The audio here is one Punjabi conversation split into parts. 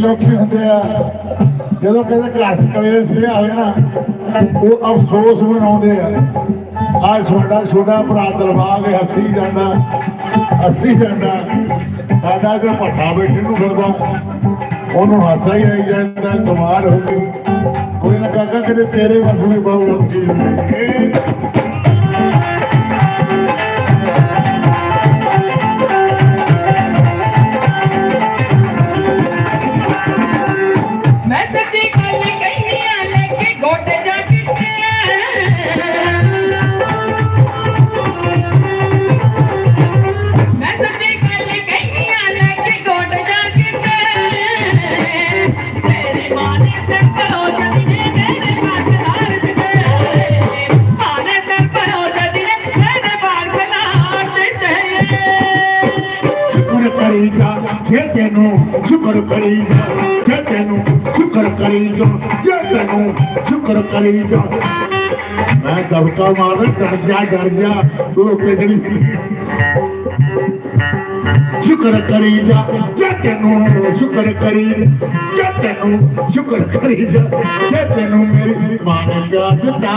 ਲੋਕੀ ਹੁੰਦੇ ਆ ਜਦੋਂ ਕਹਿੰਦੇ ਘਰ ਚ ਕਲੇਸ਼ ਪਿਆ ਨਾ, ਉਹ ਅਫਸੋਸ ਮਨਾਉਂਦੇ ਆ। ਆ ਛੋਟਾ ਛੋਟਾ ਭਰਾ ਦਰਬਾਰ ਕੇ ਹੱਸੀ ਜਾਂਦਾ ਹੱਸੀ ਜਾਂਦਾ। ਸਾਡਾ ਤੇ ਭੱਠਾ ਬੈਠੇ ਨੂੰ ਫਿਰਦਾ, ਉਹਨੂੰ ਹਾਸਾ ਹੀ ਆਈ ਜਾਂਦਾ ਕਮਾਲ ਹੋ ਗਈ ਕੋਈ ਨਾ ਕਾਕਾ, ਕਿਤੇ ਤੇਰੇ ਵੱਲ ਵੀ ਬਹੁਤ ਲੋਕੀ ਹੁੰਦੇ शरू शुकर करी चा तुकर करी चे ਦਿੱਤਾ।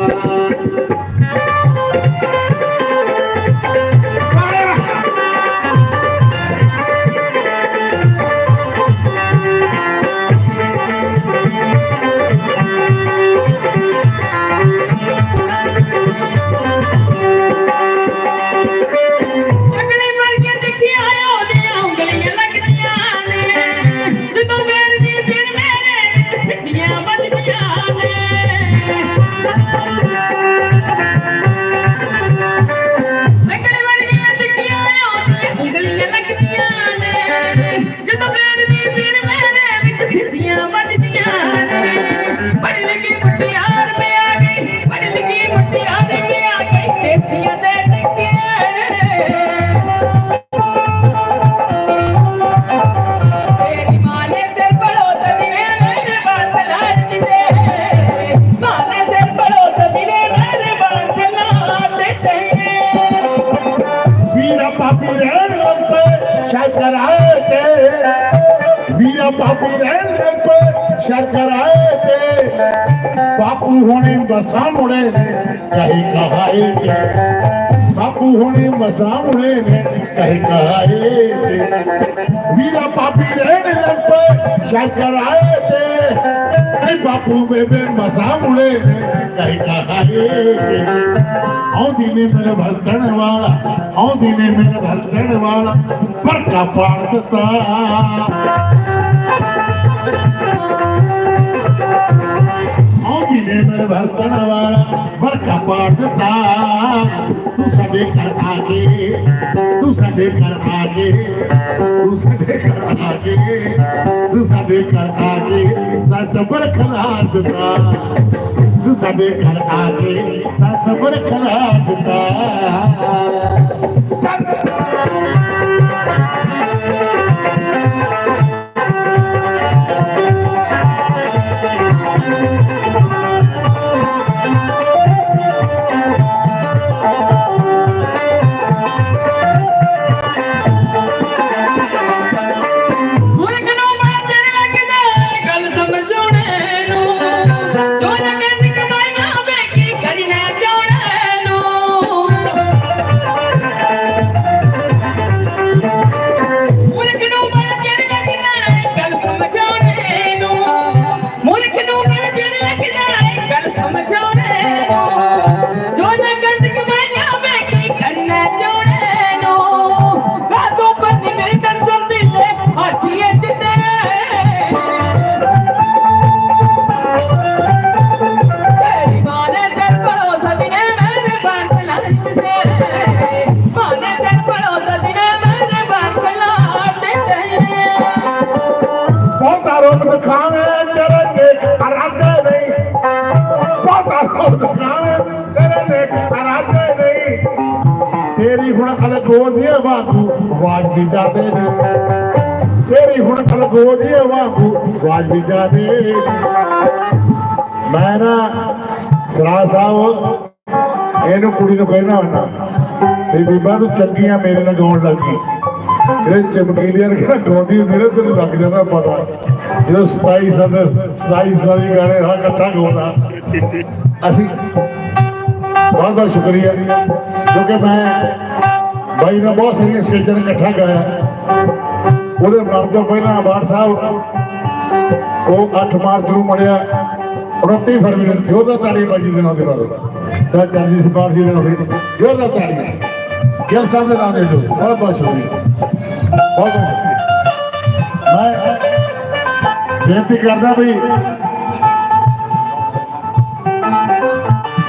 ਬਸਾ ਨੇ ਕਹੀ ਕਹਾਏ ਤੇ। ਬਾਪੂ ਹੋਣੇ ਬਸਾ ਮੁੜੇ ਨੇ ਕਹੀ ਕਹਾਏ ਤੇ। ਵੀਰਾ ਪਾਪੀ ਰਹਿਣ ਲੱਗ ਪਏ ਆਏ ਤੇ। ਇਹ ਬਾਪੂ ਬੇਬੇ ਮਸਾ ਮੁੜੇ ਨੇ ਕਹੇ ਕਹਾਏ ਤੇ। ਆਉਂਦੀ ਨੇ ਮੇਰੇ ਵਰਤਣ ਵਾਲਾ, ਆਉਂਦੀ ਨੇ ਮੇਰੇ ਵਰਤਣ ਵਾਲਾ ਪਰਕਾ ਪਾੜ ਪਾੜ ਦਿੱਤਾ। आगे त ਤੇਰੀ ਹੁਣ ਅਲਗੋ ਦੀ ਵਾਂਗੂ ਜਾਦੇ ਨੇ ਤੇਰੀ ਹੁਣ ਅਲਗੋ ਦੀ ਵਾਂਗੂ ਜਾਦੇ ਮੈਂ ਨਾ ਸਰਾ ਸਾਹਿਬ, ਇਹਨੂੰ ਕੁੜੀ ਨੂੰ ਕਹਿਣਾ ਹੁੰਦਾ ਤੇ ਬੀਬਾ ਤੂੰ ਚੰਗੀਆਂ ਮੇਰੇ ਨਾਲ ਗਾਉਣ ਲੱਗੀ ਜਿਹੜੇ ਚਮਕੀਲੀਆਂ ਕਿਹੜਾ ਗਾਉਂਦੀ ਹੁੰਦੀ ਨਾ, ਤੈਨੂੰ ਲੱਗ ਜਾਂਦਾ ਪਤਾ। ਜਦੋਂ 27 ਸਾਲ 27 ਸਾਲ ਦੀ ਗਾਣੇ ਹਾਂ ਇਕੱਠਾ ਗਾਉਂਦਾ। ਅਸੀਂ ਬਹੁਤ ਬਹੁਤ ਸ਼ੁਕਰੀਆ। ਕਿਉਂਕਿ ਮੈਂ ਬਾਈ ਨਾਲ ਬਹੁਤ ਸਾਰੀਆਂ ਸਟੇਜਾਂ ਤੇ ਇਕੱਠਾ ਗਾਇਆ। ਉਹਦੇ ਮਰਨ ਤੋਂ ਪਹਿਲਾਂ ਬਾੜ ਸਾਹਿਬ ਉਹ 8 ਮਾਰਚ ਨੂੰ ਮੜਿਆ 29 ਫਰਵਰੀ ਨੂੰ ਜੋਧਾ ਤਾੜੀ ਬਾਜੀ ਦੇ ਨਾਂ ਦੇ ਨਾਲ ਤਾਂ ਚੰਦੀ ਸਿਪਾਰ ਜੀ ਦੇ ਨਾਂ ਤਾੜੀ ਗਿਲ ਸਾਹਿਬ ਦੇ ਨਾਂ ਦੇ ਲੋ ਬਹੁਤ ਬਹੁਤ ਸ਼ੁਕਰੀਆ। ਬਹੁਤ ਬਹੁਤ ਸ਼ੁਕਰੀਆ। ਮੈਂ ਬੇਨਤੀ ਕਰਦਾ ਵੀ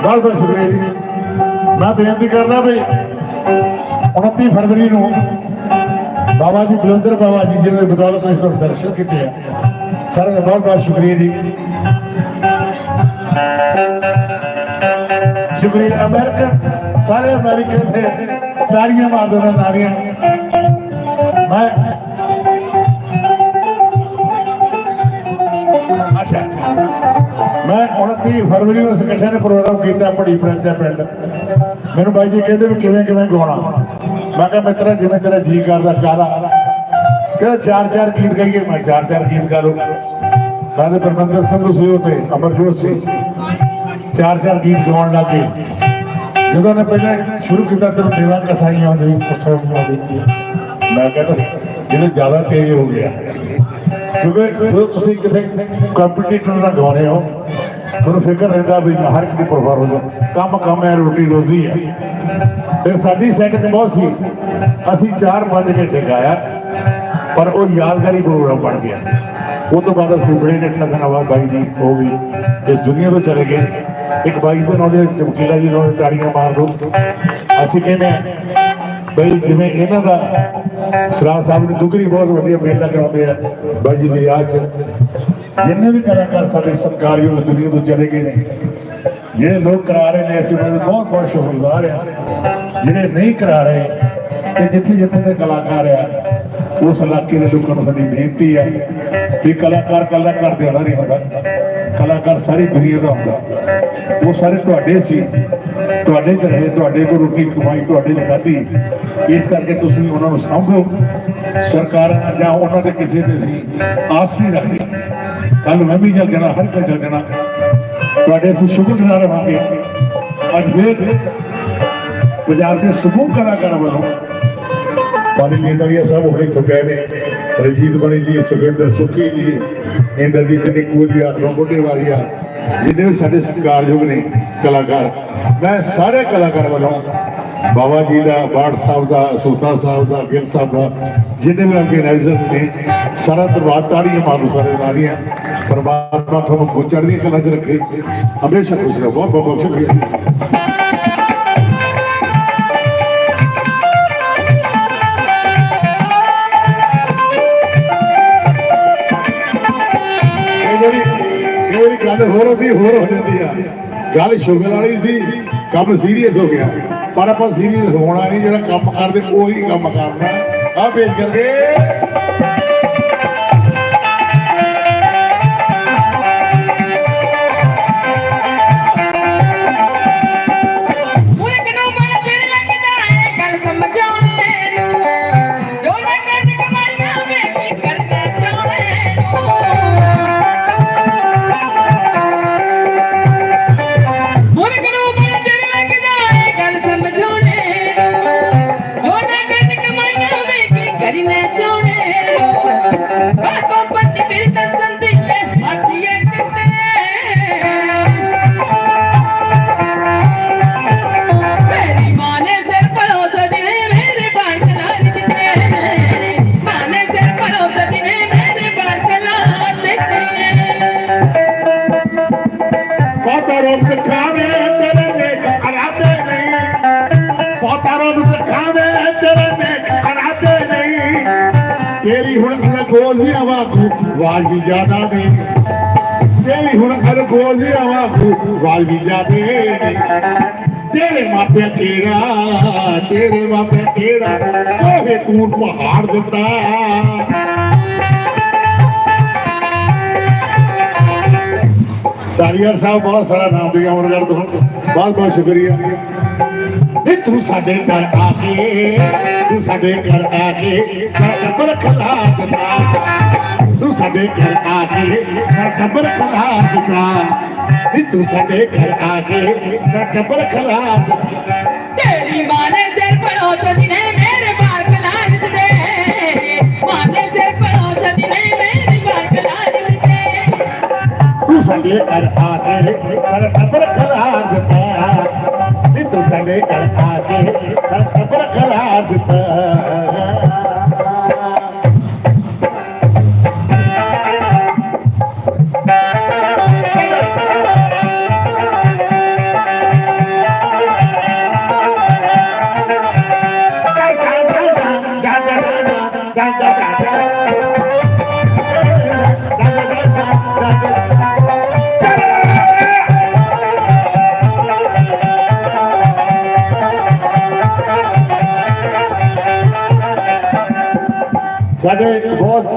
ਬਹੁਤ ਬਹੁਤ ਸ਼ੁਕਰੀਆ ਜੀ। ਮੈਂ ਬੇਨਤੀ ਕਰਦਾ ਵੀ 29 ਫਰਵਰੀ ਨੂੰ ਬਾਬਾ ਜੀ ਬਲਵੰਦਰ ਬਾਬਾ ਜੀ ਜਿਹਨਾਂ ਦੇ ਬਦੌਲਤ ਇਸ ਤੋਂ ਦਰਸ਼ਨ ਕੀਤੇ ਆ। ਸਾਰਿਆਂ ਦਾ ਬਹੁਤ ਬਹੁਤ ਸ਼ੁਕਰੀਆ ਜੀ। ਸ਼ੁਕਰੀਆ ਅਮਰੀਕਨ ਸਾਰੇ ਅਮਰੀਕਨ ਦੇ ਤਾੜੀਆਂ ਮਾਰਦੇ ਨੇ ਨਾਰੀਆਂ ਮੈਂ ਅੱਛਾ। ਮੈਂ 29 ਫਰਵਰੀ ਨੂੰ ਅਸੀਂ ਇਕੱਠੇ ਨੇ ਪ੍ਰੋਗਰਾਮ ਕੀਤਾ ਬੜੀ ਪ੍ਰਿੰਚਾ ਪਿੰਡ। ਮੈਨੂੰ ਬਾਈ ਜੀ ਕਹਿੰਦੇ ਵੀ ਕਿਵੇਂ ਕਿਵੇਂ ਗਾਉਣਾ। ਮੈਂ ਕਿਹਾ ਮਿੱਤਰਾ ਜਿਵੇਂ ਤੇਰਾ ਜੀ ਕਰਦਾ ਚਾਰਾ ਕਹਿੰਦਾ ਚਾਰ ਚਾਰ ਗੀਤ ਗਾਈਏ। ਮੈਂ ਚਾਰ ਚਾਰ ਗੀਤ ਗਾ ਲੂੰਗਾ ਮੈਂ ਤੇ ਪਰਮੰਦਰ ਸੰਧੂ ਸੀ ਉਹ ਤੇ ਅਮਰਜੋਤ ਸੀ ਚਾਰ ਚਾਰ ਗੀਤ ਗਾਉਣ ਲੱਗੇ। ਜਦੋਂ ਨੇ ਪਹਿਲਾਂ ਸ਼ੁਰੂ ਕੀਤਾ ਤੈਨੂੰ ਦੇਵਾ ਕਸਾਈਆਂ ਦੇ ਪੁੱਛੋ ਦੀ ਮੈਂ ਕਹਿੰਦਾ ਜਿਹਨੇ ਜ਼ਿਆਦਾ ਤੇਜ਼ ਹੋ ਗਿਆ। ਕਿਉਂਕਿ ਜਦੋਂ ਤੁਸੀਂ ਕਿਤੇ ਕੰਪੀਟੀਟਰ ਨਾਲ ਗਾਉਣੇ ਹੋ ਤੁਹਾਨੂੰ ਫਿਕਰ ਰਹਿੰਦਾ ਵੀ ਹਰ ਇੱਕ ਦੀ ਪਰਵਾਹ ਕੰਮ ਕੰਮ ਹੈ, ਰੋਟੀ ਰੋਜ਼ੀ ਹੈ। ਫਿਰ ਸਾਡੀ ਸੈਟਿੰਗ ਬਹੁਤ ਸੀ। ਅਸੀਂ 4-5 ਘੰਟੇ ਗਾਇਆ, ਪਰ ਉਹ ਯਾਦਗਾਰੀ ਪ੍ਰੋਗਰਾਮ ਬਣ ਗਿਆ। ਉਹ ਤੋਂ ਬਾਅਦ ਅਸੀਂ ਬੜੇ ਨੇਟ ਲੱਗਣ ਬਾਈ ਜੀ ਹੋ ਗਈ ਇਸ ਦੁਨੀਆ ਤੋਂ ਚਲੇ ਗਏ। ਇੱਕ ਬਾਈ ਦੇ ਨਾਲ ਦੇ ਚਮਕੀਲਾ ਜੀ ਨਾਲ ਤਾੜੀਆਂ ਮਾਰ ਦੋ। ਅਸੀਂ ਕਹਿੰਦੇ ਹਾਂ, ਬਈ ਜਿਵੇਂ ਇਹਨਾਂ ਦਾ ਸਰਾ ਸਾਹਿਬ ਨੇ ਦੁਗਰੀ ਬਹੁਤ ਵਧੀਆ ਮੇਲਾ ਕਰਾਉਂਦੇ ਆ। ਬਾਈ ਜੀ ਦੀ ਯਾਦ ਚ ਜਿੰਨੇ ਵੀ ਕਲਾਕਾਰ ਸਾਡੇ ਸਰਕਾਰੀ ਉਹ ਦੁਨੀਆ ਤੋਂ ਚਲੇ ਗਏ ਨੇ। ਜਿਹੜੇ ਲੋਕ ਕਰਾ ਰਹੇ ਨੇ, ਅਸੀਂ ਉਹਨਾਂ ਦੇ ਬਹੁਤ ਬਹੁਤ ਸ਼ੁਕਰਗੁਜ਼ਾਰ ਆ ਜਿਹੜੇ ਨਹੀਂ ਕਰਾ ਰਹੇ ਤੇ ਜਿੱਥੇ ਜਿੱਥੇ ਦੇ ਕਲਾਕਾਰ ਆ, ਉਸ ਇਲਾਕੇ ਦੇ ਲੋਕਾਂ ਨੂੰ ਸਾਡੀ ਬੇਨਤੀ ਆ ਵੀ ਕਲਾਕਾਰ ਕੱਲਾ ਕਰਦੇ ਹੋਣਾ ਨਹੀਂ ਹੁੰਦਾ। ਕਲਾਕਾਰ ਸਾਰੀ ਦੁਨੀਆ ਦਾ ਹੁੰਦਾ। ਉਹ ਸਾਰੇ ਤੁਹਾਡੇ ਸੀ, ਤੁਹਾਡੇ ਘਰੇ, ਤੁਹਾਡੇ ਕੋਲ ਰੋਟੀ ਕਮਾਈ, ਤੁਹਾਡੇ ਚ ਖਾਧੀ। ਇਸ ਕਰਕੇ ਤੁਸੀਂ ਉਹਨਾਂ ਨੂੰ ਸਾਂਭੋ। ਸਰਕਾਰਾਂ ਜਾਂ ਉਹਨਾਂ ਦੇ ਕਿਸੇ ਤੇ ਸੀ ਆਸ ਨਹੀਂ ਰੱਖਦੇ। ਕੱਲ ਮੈਂ ਵੀ ਚੱਲ ਜਾਣਾ ਹਰ ਕੋਈ ਚੱਲ ਜਾਣਾ ਤੁਹਾਡੇ ਅਸੀਂ ਸ਼ੁਕਰਗੁਜ਼ਾਰ ਰਹਾਂਗੇ। ਅੱਜ ਫਿਰ ਪੰਜਾਬ ਦੇ ਸਮੂਹ ਕਲਾਕਾਰਾਂ ਵੱਲੋਂ ਪਾਣੀ ਲੀਡਰੀਆ ਸਾਹਿਬ ਹੁਣੇ ਚੁੱਕੇ ਨੇ। ਰਜੀਤ ਬਣੀ ਜੀ ਸੁਖਿੰਦਰ ਸੁਖੀ ਜੀ ਇੰਦਰਜੀਤ ਜੀ ਕੋਲੀ ਆਟੋ ਬੁੱਢੇ ਵਾਲੀਆ ਜਿਹਦੇ ਵੀ ਸਾਡੇ ਸਤਿਕਾਰਯੋਗ ਨੇ ਕਲਾਕਾਰ, ਮੈਂ ਸਾਰੇ ਕਲਾਕਾਰ ਵੱਲੋਂ ਬਾਬਾ ਜੀ ਦਾ ਬਾੜ ਸਾਹਿਬ ਦਾ, ਸੂਤਾ ਸਾਹਿਬ ਦਾ, ਗਿੱਲ ਸਾਹਿਬ ਦਾ ਜਿਹਦੇ ਵੀ ਆਰਗੇਨਾਈਜ਼ਰ ਨੇ, ਸਾਰਾ ਦਰਬਾਰ ਤਾੜੀਆਂ ਮਾਰੂ ਸਾਰੇ ਨਾਰੀਆਂ ਪਰਮਾਤਮਾ ਤੁਹਾਨੂੰ ਬਹੁਤ ਚੜ੍ਹਦੀ ਕਲਾ ਚ ਰੱਖੇ। ਹਮੇਸ਼ਾ ਖੁਸ਼ ਰਹੋ। ਬਹੁਤ ਬਹੁਤ ਸ਼ੁਕਰੀਆ। ਇਹ ਗੱਲ ਹੋਰ ਹੁੰਦੀ, ਹੋਰ ਹੋ ਜਾਂਦੀ ਆ। ਗੱਲ ਸ਼ੁਗਰ ਵਾਲੀ ਸੀ, ਕੰਮ ਸੀਰੀਅਸ ਹੋ ਗਿਆ। ਪਰ ਆਪਾਂ ਸੀਰੀਅਸ ਹੋਣਾ ਨਹੀਂ, ਜਿਹੜਾ ਕੰਮ ਕਰਦੇ ਉਹੀ ਕੰਮ ਕਰਨਾ। ਆ ਪੇਸ਼ ਕਰਕੇ ਤੇਰੀ ਹੁਣ ਅਲਗੋਜ਼ੀਆਂ ਵੀ ਜ਼ਿਆਦਾ ਨਹੀਂ ਤੇਰੀ ਵੀ ਹੁਣ ਅਰਗੋਜ਼ ਆਵਾ ਵਾਲ ਵੀ ਜਾਦੇ ਤੇਰੇ ਮਾਪਿਆਂ ਕਿਹੜਾ, ਤੇਰੇ ਮਾਪਿਆਂ ਕਿਹੜਾ ਕੋਹੇ ਤੂੰ ਪਹਾੜ ਦਿੱਤਾ। ਤਾਰੀਆ ਸਾਹਿਬ, ਬਹੁਤ ਸਾਰਾ ਨਾਮ ਦਿਆ ਅਮਰਗੜ ਤੋਂ ਬਹੁਤ ਬਹੁਤ ਸ਼ੁਕਰੀਆ। ਨੀ ਤੂੰ ਸਾਡੇ ਘਰ ਆ ਕੇ ਤੂੰ ਸਾਡੇ ਘਰ ਆ ਕੇ ਟੱਬਰ ਖਲਾ ਦਿੱਤਾ। ਤੂੰ ਸਾਡੇ ਘਰ ਆ ਕੇ ਟੱਬਰ ਖਲਾ ਦਿੱਤਾ। ਨੀ ਤੂੰ ਸਾਡੇ ਘਰ ਆ ਕੇ ਟੱਬਰ ਖਲਾ ਦਿੱਤਾ। ਤੇਰੀ ਮਾਂ ਨੇ ਸਿਰ ਪੜੋ ਸਦੀ ਨੇ ਮੇਰੇ ਬਾਲ ਕਲਾ ਦਿੱਤੇ। ਮਾਂ ਨੇ ਸਿਰ ਪੜੋ ਸਦੀ ਨੇ ਮੇਰੇ ਬਾਲ ਕਲਾ ਦਿੱਤੇ। ਤੂੰ ਸਾਡੇ ਘਰ ਆ ਕੇ ਕਰ ਟੱਬਰ ਖਲਾ ਦਿੱਤਾ। ਨੀ ਤੂੰ ਸਾਡੇ ਘਰ ਆ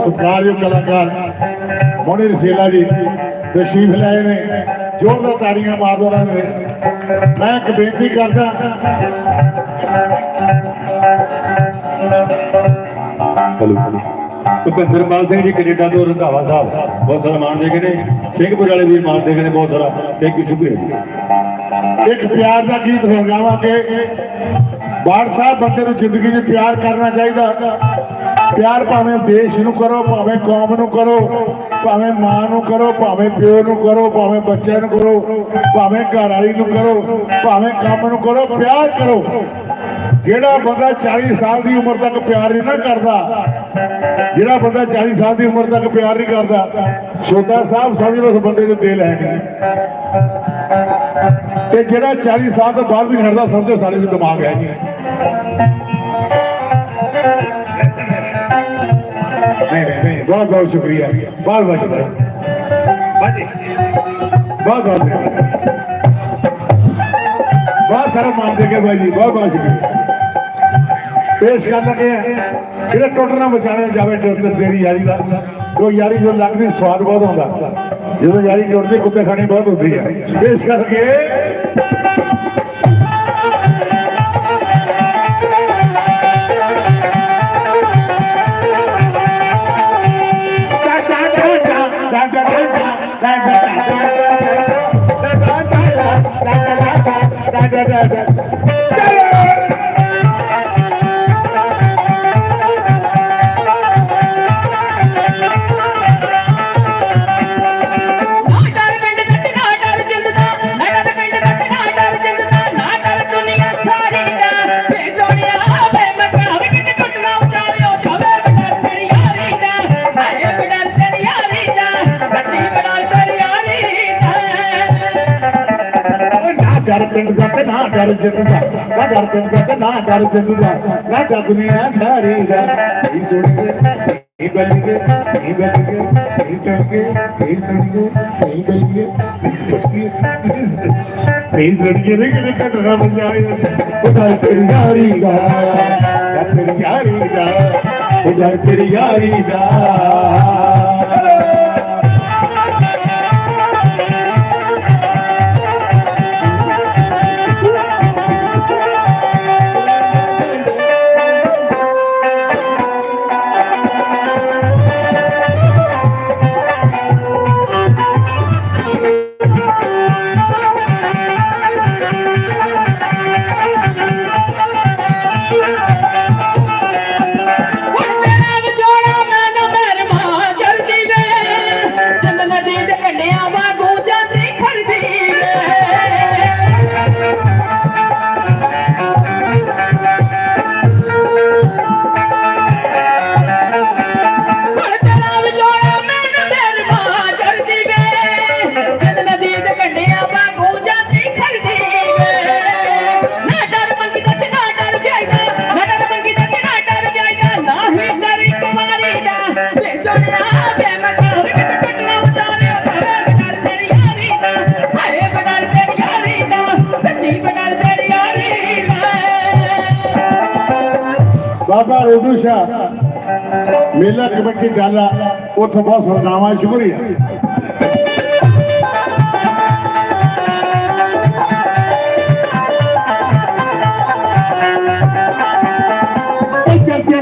ਸਤਿਕਾਰਯੋਗ ਕਲਾਕਾਰ ਮੋਨੀ ਰਸੀਲਾ ਜੀ ਤਸ਼ਰੀਫ ਲਾਏ ਨੇ ਜ਼ੋਰਦਾਰ ਤਾੜੀਆਂ ਮਾਰ ਦੋ ਉਹਨਾਂ ਮੈਂ ਇੱਕ ਬੇਨਤੀ ਕਰਦਾ ਹੈਲੋ। ਭੁਪਿੰਦਰ ਪਾਲ ਸਿੰਘ ਜੀ ਕੈਨੇਡਾ ਤੋਂ ਰੰਧਾਵਾ ਸਾਹਿਬ ਬਹੁਤ ਸਾਰਾ ਮਾਣ ਦੇ ਗਏ ਨੇ। ਸਿੰਘਪੁਰ ਵਾਲੇ ਵੀ ਮਾਣ ਦੇ ਗਏ ਨੇ ਬਹੁਤ ਸਾਰਾ। ਥੈਂਕ ਯੂ ਸ਼ੁਕਰੀਆ ਇੱਕ ਪਿਆਰ ਦਾ ਗੀਤ ਹੋ ਗਾਵਾਂਗੇ ਬਾੜ ਸਾਹਿਬ ਬੰਦੇ ਨੂੰ ਜ਼ਿੰਦਗੀ 'ਚ ਪਿਆਰ ਕਰਨਾ ਚਾਹੀਦਾ। ਪਿਆਰ ਭਾਵੇਂ ਦੇਸ਼ ਨੂੰ ਕਰੋ, ਭਾਵੇਂ ਕੌਮ ਨੂੰ ਕਰੋ, ਭਾਵੇਂ ਮਾਂ ਨੂੰ ਕਰੋ, ਭਾਵੇਂ ਪਿਓ ਨੂੰ ਕਰੋ, ਭਾਵੇਂ ਬੱਚਿਆਂ ਨੂੰ ਕਰੋ, ਭਾਵੇਂ ਘਰ ਵਾਲੀ ਨੂੰ ਕਰੋ, ਭਾਵੇਂ ਕੰਮ ਨੂੰ ਕਰੋ, ਪਿਆਰ ਕਰੋ। ਜਿਹੜਾ ਬੰਦਾ 40 ਸਾਲ ਦੀ ਉਮਰ ਤੱਕ ਪਿਆਰ ਨਹੀਂ ਨਾ ਕਰਦਾ, ਜਿਹੜਾ ਬੰਦਾ 40 ਸਾਲ ਦੀ ਉਮਰ ਤੱਕ ਪਿਆਰ ਨਹੀਂ ਕਰਦਾ ਛੋਟਾ ਸਾਹਿਬ ਸਮਝ ਲਓ ਉਸ ਬੰਦੇ ਦੇ ਦਿਲ ਹੈ ਨਹੀਂ ਤੇ ਜਿਹੜਾ 40 ਸਾਲ ਤੋਂ ਬਾਅਦ ਵੀ ਹਟਦਾ ਸਮਝੋ ਸਾਡੇ ਦੇ ਦਿਮਾਗ ਹੈ ਜੀ। ਨਹੀਂ ਨਹੀਂ ਨਹੀਂ ਬਹੁਤ ਬਹੁਤ ਸ਼ੁਕਰੀਆ। ਬਹੁਤ ਬਹੁਤ ਸ਼ੁਕਰੀਆ। ਬਾਜੀ ਬਹੁਤ ਬਹੁਤ ਸ਼ੁਕਰੀਆ। ਬਹੁਤ ਸਾਰਾ ਮਾਨ ਦੇ ਕੇ ਬਾਈ ਜੀ ਕਰ ਲਗੇ ਜਿਹੜਾ ਟੁੱਟਣਾ ਬਚਾਣੇ ਜਾਵੇ ਟੁੱਟ ਤੇਰੀ ਯਾਰੀ ਦਾ। ਉਹ ਯਾਰੀ ਜੋ ਲੱਗਦੀ, ਸਵਾਦ ਬਹੁਤ ਹੁੰਦਾ ਜਦੋਂ ਯਾਰੀ ਟੁੱਟਦੀ, ਕੁੱਤੇ ਖਾਣੀ ਬਹੁਤ ਹੁੰਦੀ ਹੈ ਪੇਸ਼ ਕਰਕੇ ¡Gracias! ਪਿੰਡ ਦਾ ਤੇ ਨਾ ਡਰ ਜਿੰਦ ਦਾ ਨਾ ਡਰ ਦੁਨੀਆ ਸਾਰੀ ਦਾ ਇਹ ਸੁਣ ਕੇ ਇਹ ਬਲ ਕੇ ਇਹ ਬਲ ਕੇ ਇਹ ਸੁਣ ਕੇ ਇਹ ਸੁਣ ਕੇ ਬਾਬਾ ਰੋਡੂ ਸ਼ਾਹ। ਮੇਲਾ ਕਮੇਟੀ ਡਾਲਾ, ਉੱਥੋਂ ਬਹੁਤ ਸਰਨਾਮਾ ਸ਼ੁਕਰੀਆ।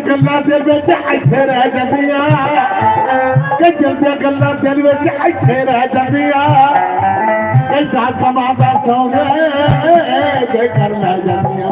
ਗੱਲਾਂ ਦਿਲ ਵਿੱਚ ਇੱਥੇ ਰਹਿ ਜਾਂਦੀਆਂ। ਕੱਜਲ ਦੀਆਂ ਗੱਲਾਂ ਦਿਲ ਵਿੱਚ ਇੱਥੇ ਰਹਿ ਜਾਂਦੀਆਂ। ਕਈ ਕਮਾਦਾ ਸੋਨੇ ਦੇ ਕਰ ਲੈ ਜਾਂਦੀਆਂ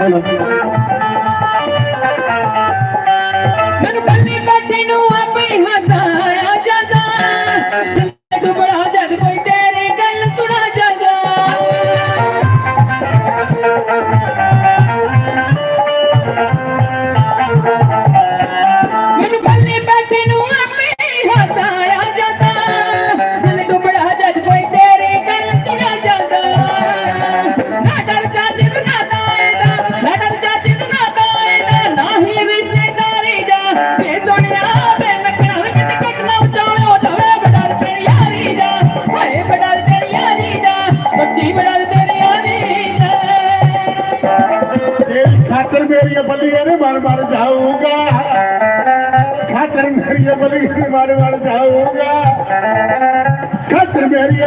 Thank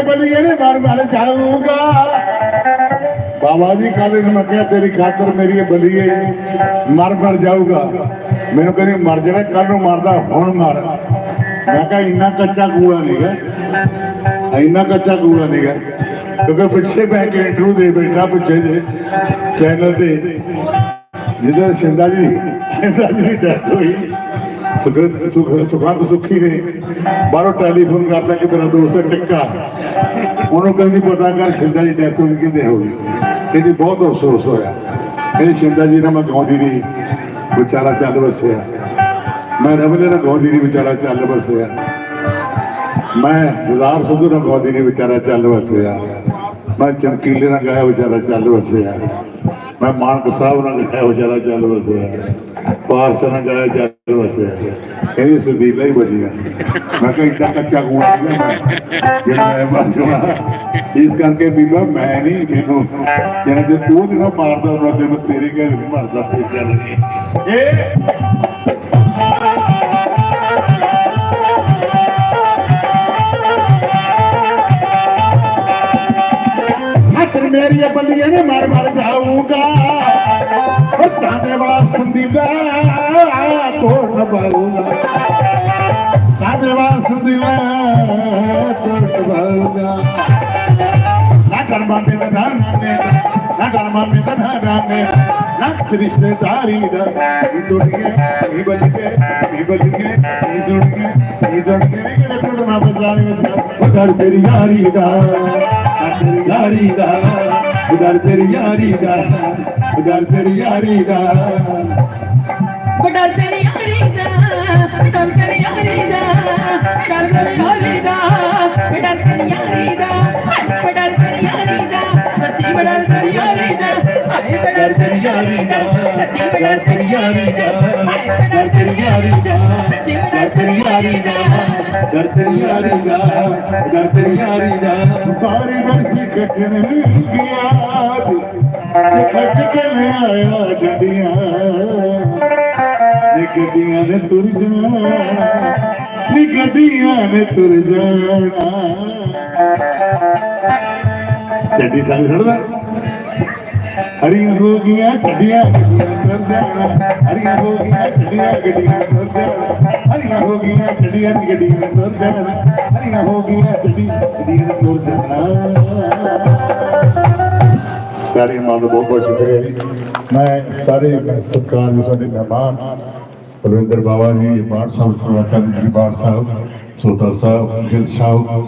ਖਾਤਰ ਨੇ ਮਰ ਮਰ ਜਾਊਗਾ। ਬਾਬਾ ਜੀ ਕੱਲ ਨੂੰ ਮੈਂ ਕਿਹਾ, ਤੇਰੀ ਖਾਤਰ ਮੇਰੀ ਬੱਲੀਏ ਮਰ ਮਰ ਜਾਊਗਾ। ਮੈਨੂੰ ਕਹਿੰਦੀ, ਮਰ ਜਾਣਾ ਕੱਲ ਨੂੰ ਮਰਦਾ, ਹੁਣ ਮਰ। ਮੈਂ ਕਿਹਾ, ਇੰਨਾ ਕੱਚਾ ਕੂੜਾ ਨਹੀਂ ਹੈ। ਇੰਨਾ ਕੱਚਾ ਕੂੜਾ ਨਹੀਂ ਹੈ। ਕਿਉਂਕਿ ਪਿੱਛੇ ਬਹਿ ਕੇ ਇੰਟਰਵਿਊ ਦੇ ਬੈਠਾ ਪਿੱਛੇ ਜੇ, ਚੈਨਲ ਤੇ। ਜਿਹਦੇ ਸਿੰਦਾ ਜੀ ਸਿੰਦਾ ਜੀ ਦੀ ਡੈਥ ਹੋਈ। ਸੁਖਦ ਸੁਖ- ਸੁਖਵੰਤ ਸੁਖੀ ਨੇ। ਬਾਹਰੋਂ ਟੈਲੀਫੋਨ ਕਰਦਾ ਕਿ ਮੇਰਾ ਦੋਸਤ ਹੈ ਟਿੱਕਾ। ਉਹਨੂੰ ਕਹਿੰਦੀ, ਪਤਾ ਕਰ, ਸਿੰਦਾ ਜੀ ਡੈਥ ਹੋਈ ਕਿਤੇ ਹੋਈ? ਕਹਿੰਦੀ, ਬਹੁਤ ਅਫਸੋਸ ਹੋਇਆ। ਇਹ ਸਿੰਦਾ ਜੀ ਨਾਲ ਮੈਂ ਗਾਉਂਦੀ ਨਹੀਂ ਵਿਚਾਰਾ ਚੱਲ ਵਸਿਆ। ਮੈਂ ਰਵਲੇ ਨਾਲ ਗਾਉਂਦੀ ਨਹੀਂ ਵਿਚਾਰਾ ਚੱਲ ਵਸਿਆ। ਮੈਂ ਗੁਜ਼ਾਰ ਸਿੱਧੂ ਨਾਲ ਗਾਉਂਦੀ ਨਹੀਂ ਵਿਚਾਰਾ ਚੱਲ ਵਸਿਆ। ਮੈਂ ਚਮਕੀਲੇ ਨਾਲ ਗਾਇਆ, ਵਿਚਾਰਾ ਚੱਲ ਵਸਿਆ। ਮੈਂ ਮਾਨਕ ਸਾਹਿਬ ਨਾਲ ਗਾਇਆ, ਵਿਚਾਰਾ ਚੱਲ ਵਸਿਆ। ਪਾਰਸ ਨਾਲ ਗਾਇਆ ਚੱਲ ਵਸਿਆ ਹੀ ਬਚੀਆ ਮੈਂ ਕਿਹਾ ਇੱਡਾ ਕੱਚਾ ਕੂੜਾ ਨਹੀਂ ਮੈਂ ਜਿਹੜਾ ਮੈਂ ਬਚਣਾ ਇਸ ਕਰਕੇ ਬੀਬਾ ਮੈਂ ਨਹੀਂ ਮੈਨੂੰ ਜਿਹੜਾ ਜੇ ਤੂੰ ਜਿਹੜਾ ਮਾਰਦਾ ਉਹਨਾਂ ਤੇ ਤੇਰੇ ਘਰ ਨਹੀਂ ਮਾਰਦਾ ਤੇ ਚੱਲ ਇਹ ਮੇਰੀਆਂ ਬੱਲੀਆਂ ਨੇ ਮਰ ਮਰ ਜਾਊਗਾ ਉਹ ਤਾਨੇ ਬੜਾ ਸੰਦੀਲਾ ਤੋੜ ਨਾ ਤਾਨੇ ਬੜਾ ਸੰਦੀਲਾ ਤੋੜ ਨਾ ਨਾ ਕਰਮਾ ਮੇ ਦਾ ਨਾਨੇ ਨਾ ਕਰਮਾ ਮੇ ਦਾ ਨਾਨੇ ਰਿਸ਼ਤੇਦਾਰੀ ਦਾ। ਇਹ ਸੁਣੀਏ ਇਹ ਬੱਲੀਏ ਇਹ ਬੱਲੀਏ ਇਹ ਸੁਣੀਏ ਇਹ ਸੁਣੀਏ। ਨਹੀਂ ਕਿਹੜੇ ਟੁੱਟ ਨਾ ਬਜ਼ਾਣੇ ਵਿੱਚ ਉਧਰ ਤੇਰੀ ਯਾਰੀ ਦਾ? ਉਧਰ ਤੇਰੀ ਤੇਰੀ ਯਾਰੀ ਦਾ। ਉਧਰ ਤੇਰੀ ਯਾਰੀ ਦਾ ਬੜਾ ਤੇਰੀ ਯਾਰੀ ਦਾ ਬੜਾ ਤੇਰੀ ਯਾਰੀ ਦਾ ਬੜਾ ਤੇਰੀ ਯਾਰੀ ਦਾ ਬੜਾ ਤੇਰੀ ਯਾਰੀ تاريکي ڪڏهن آيا گڏيا گڏيا ني تر گڏ تر گڏ کڻ ਹਰੀਆਂ ਹੋ ਛੱਡੀਆਂ ਗੱਡੀਆਂ ਤੁਰ ਹਰੀਆਂ ਹੋ ਛੱਡੀਆਂ ਗੱਡੀਆਂ ਤੁਰ ਹਰੀਆਂ ਹੋ ਛੱਡੀਆਂ ਗੱਡੀਆਂ ਤੁਰ ਹਰੀਆਂ ਹੋ ਗਈਆਂ ਗੱਡੀਆਂ ਤੁਰ ਜਾਣਾ ਮਾਂ ਦਾ ਬਹੁਤ ਬਹੁਤ ਸ਼ੁਕਰੀਆ ਜੀ। ਮੈਂ ਸਾਰੇ ਸਤਿਕਾਰ ਦੇ ਸਾਡੇ ਮਹਿਮਾਨ ਬਲਵਿੰਦਰ ਬਾਬਾ ਜੀ ਬਾੜ ਸਾਹਿਬ ਸਰਵਾਤਾ ਜੀ ਬਾੜ ਸਾਹਿਬ ਸੋਤਾ ਸਾਹਿਬ, ਗਿਲ ਸਾਹਿਬ